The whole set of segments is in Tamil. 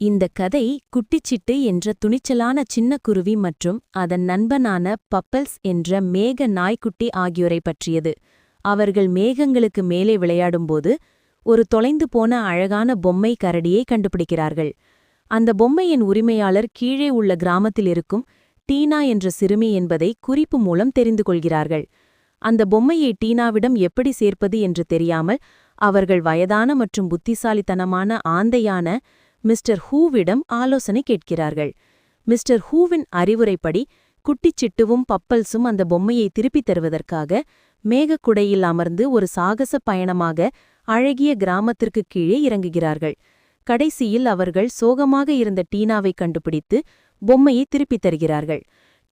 இந்த கதை குட்டிச்சிட்டு என்ற துணிச்சலான சின்ன குருவி மற்றும் அதன் நண்பனான பப்பல்ஸ் என்ற மேக நாய்க்குட்டி ஆகியோரை பற்றியது. அவர்கள் மேகங்களுக்கு மேலே விளையாடும்போது ஒரு தொலைந்து போன அழகான பொம்மை கரடியை கண்டுபிடிக்கிறார்கள். அந்த பொம்மையின் உரிமையாளர் கீழே உள்ள கிராமத்தில் இருக்கும் டீனா என்ற சிறுமி என்பதை குறிப்பு மூலம் தெரிந்து கொள்கிறார்கள். அந்த பொம்மையை டீனாவிடம் எப்படி சேர்ப்பது என்று தெரியாமல் அவர்கள் வயதான மற்றும் புத்திசாலித்தனமான ஆந்தையான மிஸ்டர் ஹூவிடம் ஆலோசனை கேட்கிறார்கள். மிஸ்டர் ஹூவின் அறிவுரைப்படி குட்டிச்சிட்டுவும் பப்பல்ஸும் அந்த பொம்மையை திருப்பித் தருவதற்காக மேகக்குடையில் அமர்ந்து ஒரு சாகச பயணமாக அழகிய கிராமத்திற்கு கீழே இறங்குகிறார்கள். கடைசியில் அவர்கள் சோகமாக இருந்த டீனாவை கண்டுபிடித்து பொம்மையை திருப்பித் தருகிறார்கள்.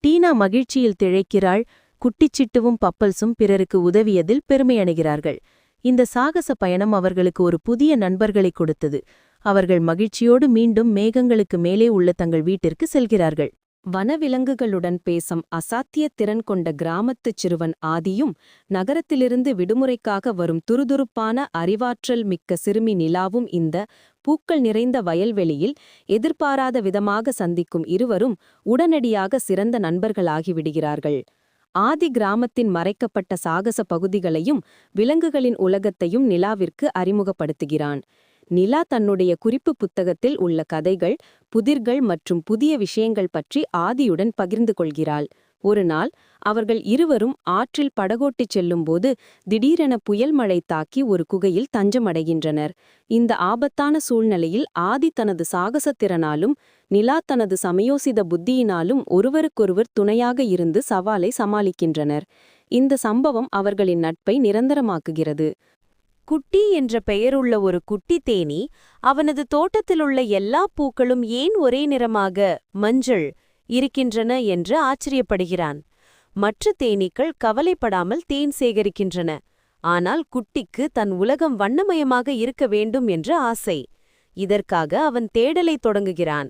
டீனா மகிழ்ச்சியில் திழைக்கிறாள். குட்டிச்சிட்டுவும் பப்பல்ஸும் பிறருக்கு உதவியதில் பெருமையணுகிறார்கள் இந்த சாகச பயணம் அவர்களுக்கு ஒரு புதிய நண்பர்களை கொடுத்தது. அவர்கள் மகிழ்ச்சியோடு மீண்டும் மேகங்களுக்கு மேலே உள்ள தங்கள் வீட்டிற்கு செல்கிறார்கள். வனவிலங்குகளுடன் பேசும் அசாத்திய திறன் கொண்ட கிராமத்துச் சிறுவன் ஆதியும் நகரத்திலிருந்து விடுமுறைக்காக வரும் துருதுருப்பான அறிவாற்றல் மிக்க சிறுமி நிலாவும் இந்த பூக்கள் நிறைந்த வயல்வெளியில் எதிர்பாராத விதமாக சந்திக்கும் இருவரும் உடனடியாக சிறந்த நண்பர்களாகிவிடுகிறார்கள். ஆதி கிராமத்தின் மறைக்கப்பட்ட சாகச பகுதிகளையும் விலங்குகளின் உலகத்தையும் நிலாவிற்கு அறிமுகப்படுத்துகிறான். நிலா தன்னுடைய குறிப்பு புத்தகத்தில் உள்ள கதைகள் புதிர்கள் மற்றும் புதிய விஷயங்கள் பற்றி ஆதியுடன் பகிர்ந்து கொள்கிறாள். ஒரு நாள் அவர்கள் இருவரும் ஆற்றில் படகோட்டிச் செல்லும்போது திடீரென புயல் மழை தாக்கி ஒரு குகையில் தஞ்சமடைகின்றனர். இந்த ஆபத்தான சூழ்நிலையில் ஆதி தனது சாகசத்திறனாலும் நிலா தனது சமயோசித புத்தியினாலும் ஒருவருக்கொருவர் துணையாக இருந்து சவாலை சமாளிக்கின்றனர். இந்த சம்பவம் அவர்களின் நட்பை நிரந்தரமாக்குகிறது. குட்டி என்ற பெயருள்ள ஒரு குட்டி தேனி அவனது தோட்டத்திலுள்ள எல்லா பூக்களும் ஏன் ஒரே நிறமாக மஞ்சள் இருக்கின்றன என்று ஆச்சரியப்படுகிறான். மற்ற தேனீக்கள் கவலைப்படாமல் தேன் சேகரிக்கின்றன. ஆனால் குட்டிக்கு தன் உலகம் வண்ணமயமாக இருக்க வேண்டும் என்று ஆசை. இதற்காக அவன் தேடலைத் தொடங்குகிறான்.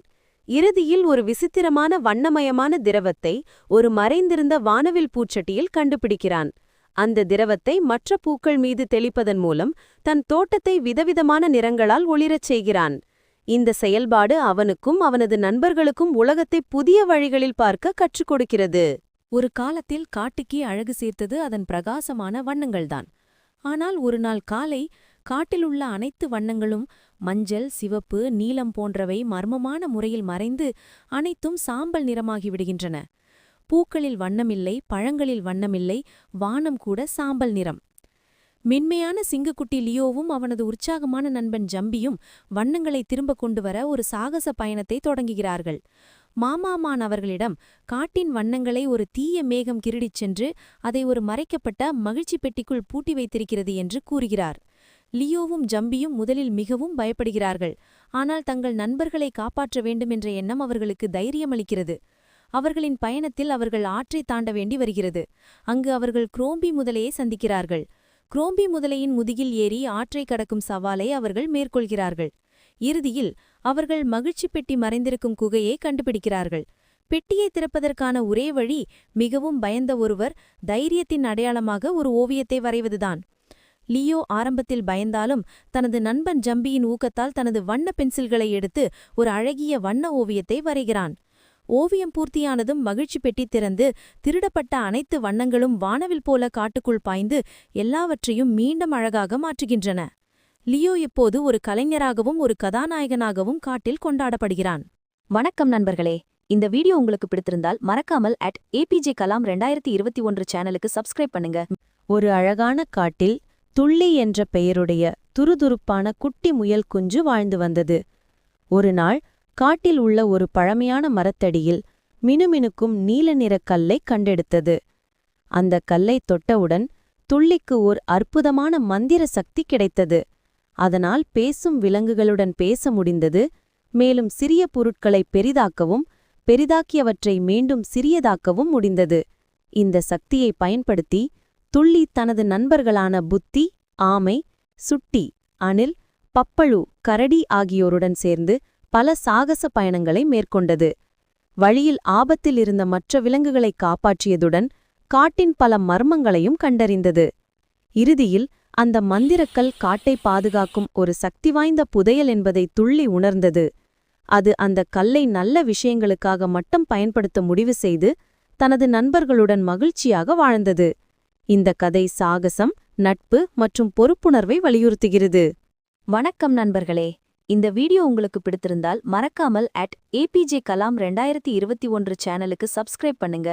இறுதியில் ஒரு விசித்திரமான வண்ணமயமான திரவத்தை ஒரு மறைந்திருந்த வானவில் பூச்சட்டியில் கண்டுபிடிக்கிறான். அந்த திரவத்தை மற்ற பூக்கள் மீது தெளிப்பதன் மூலம் தன் தோட்டத்தை விதவிதமான நிறங்களால் ஒளிரச் செய்கிறான். இந்த செயல்பாடு அவனுக்கும் அவனது நண்பர்களுக்கும் உலகத்தை புதிய வழிகளில் பார்க்க கற்றுக் கொடுக்கிறது. ஒரு காலத்தில் காட்டுக்கே அழகு சேர்த்தது அதன் பிரகாசமான வண்ணங்கள்தான். ஆனால் ஒரு நாள் காலை காட்டிலுள்ள அனைத்து வண்ணங்களும் மஞ்சள் சிவப்பு நீலம் போன்றவை மர்மமான முறையில் மறைந்து அனைத்தும் சாம்பல் நிறமாகிவிடுகின்றன பூக்களில் வண்ணமில்லை பழங்களில் வண்ணமில்லை வானம் கூட சாம்பல் நிறம். மென்மையான சிங்கக்குட்டி லியோவும் அவனது உற்சாகமான நண்பன் ஜம்பியும் வண்ணங்களை திரும்ப கொண்டு வர ஒரு சாகச பயணத்தை தொடங்குகிறார்கள். மாமாமான் அவர்களிடம் காட்டின் வண்ணங்களை ஒரு தீய மேகம் கிருடிச் சென்று அதை ஒரு மறைக்கப்பட்ட மகிழ்ச்சி பெட்டிக்குள் பூட்டி வைத்திருக்கிறது என்று கூறுகிறார். லியோவும் ஜம்பியும் முதலில் மிகவும் பயப்படுகிறார்கள். ஆனால் தங்கள் நண்பர்களை காப்பாற்ற வேண்டுமென்ற எண்ணம் அவர்களுக்கு தைரியமளிக்கிறது. அவர்களின் பயணத்தில் அவர்கள் ஆற்றை தாண்ட வேண்டி வருகிறது. அங்கு அவர்கள் குரோம்பி முதலையை சந்திக்கிறார்கள். குரோம்பி முதலையின் முதுகில் ஏறி ஆற்றை கடக்கும் சவாலை அவர்கள் மேற்கொள்கிறார்கள். இறுதியில் அவர்கள் மகிழ்ச்சி பெட்டி மறைந்திருக்கும் குகையை கண்டுபிடிக்கிறார்கள். பெட்டியை திறப்பதற்கான ஒரே வழி மிகவும் பயந்த ஒருவர் தைரியத்தின் அடையாளமாக ஒரு ஓவியத்தை வரைவதுதான். லியோ ஆரம்பத்தில் பயந்தாலும் தனது நண்பன் ஜம்பியின் ஊக்கத்தால் தனது வண்ண பென்சில்களை எடுத்து ஒரு அழகிய வண்ண ஓவியத்தை வரைகிறான். ஓவியம் பூர்த்தியானதும் மகிழ்ச்சி பெட்டி திறந்து திருடப்பட்ட அனைத்து வண்ணங்களும் வானவில் போல காட்டுக்குள் பாய்ந்து எல்லாவற்றையும் மீண்டும் அழகாக மாற்றுகின்றன. லியோ இப்போது ஒரு கலைஞராகவும் ஒரு கதாநாயகனாகவும் காட்டில் கொண்டாடப்படுகிறான். வணக்கம் நண்பர்களே. இந்த வீடியோ உங்களுக்கு பிடித்திருந்தால் மறக்காமல் அட் ஏபிஜே கலாம் ரெண்டாயிரத்தி இருபத்தி ஒன்று சேனலுக்கு சப்ஸ்கிரைப் பண்ணுங்க. ஒரு அழகான காட்டில் துள்ளி என்ற பெயருடைய துருதுருப்பான குட்டி முயல் குஞ்சு வாழ்ந்து வந்தது. ஒரு நாள் காட்டில் உள்ள ஒரு பழமையான மரத்தடியில் மினுமினுக்கும் நீல நிறக் கல்லைக் கண்டெடுத்தது. அந்த கல்லைத் தொட்டவுடன் துள்ளிக்கு ஓர் அற்புதமான மந்திர சக்தி கிடைத்தது. அதனால் பேசும் விலங்குகளுடன் பேச முடிந்தது. மேலும் சிறிய பொருட்களை பெரிதாக்கவும் பெரிதாக்கியவற்றை மீண்டும் சிறியதாக்கவும் முடிந்தது. இந்த சக்தியை பயன்படுத்தி துள்ளி தனது நண்பர்களான புத்தி ஆமை சுட்டி அணில் பப்பழு கரடி ஆகியோருடன் சேர்ந்து பல சாகச பயணங்களை மேற்கொண்டது. வழியில் ஆபத்தில் இருந்த மற்ற விலங்குகளை காப்பாற்றியதுடன் காட்டின் பல மர்மங்களையும் கண்டறிந்தது. இறுதியில் அந்த மந்திரக்கல் காட்டை பாதுகாக்கும் ஒரு சக்தி வாய்ந்த புதையல் என்பதை துள்ளி உணர்ந்தது. அது அந்த கல்லை நல்ல விஷயங்களுக்காக மட்டும் பயன்படுத்த முடிவு செய்து தனது நண்பர்களுடன் மகிழ்ச்சியாக வாழ்ந்தது. இந்த கதை சாகசம் நட்பு மற்றும் பொறுப்புணர்வை வலியுறுத்துகிறது. வணக்கம் நண்பர்களே. இந்த வீடியோ உங்களுக்கு பிடித்திருந்தால் மறக்காமல் அட் ஏபிஜே கலாம் ரெண்டாயிரத்தி இருபத்தி ஒன்று சேனலுக்கு சப்ஸ்கிரைப் பண்ணுங்க.